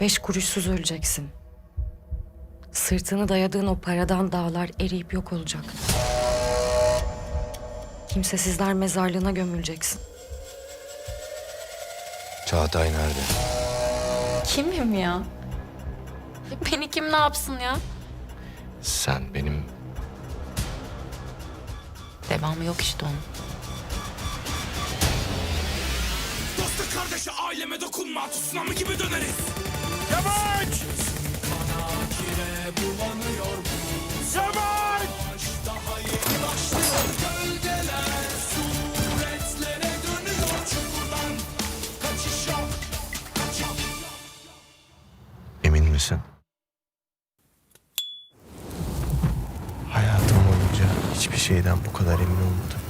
Beş kuruşsuz öleceksin. Sırtını dayadığın o paradan dağlar eriyip yok olacak. Kimsesizler mezarlığına gömüleceksin. Çağatay nerede? Kimim ya? Beni kim ne yapsın ya? Sen benim Devamı yok işte onun. Dostu kardeşi aileme dokunma tsunami gibi döneriz misin? Hayatım boyunca hiçbir şeyden bu kadar emin olmadım.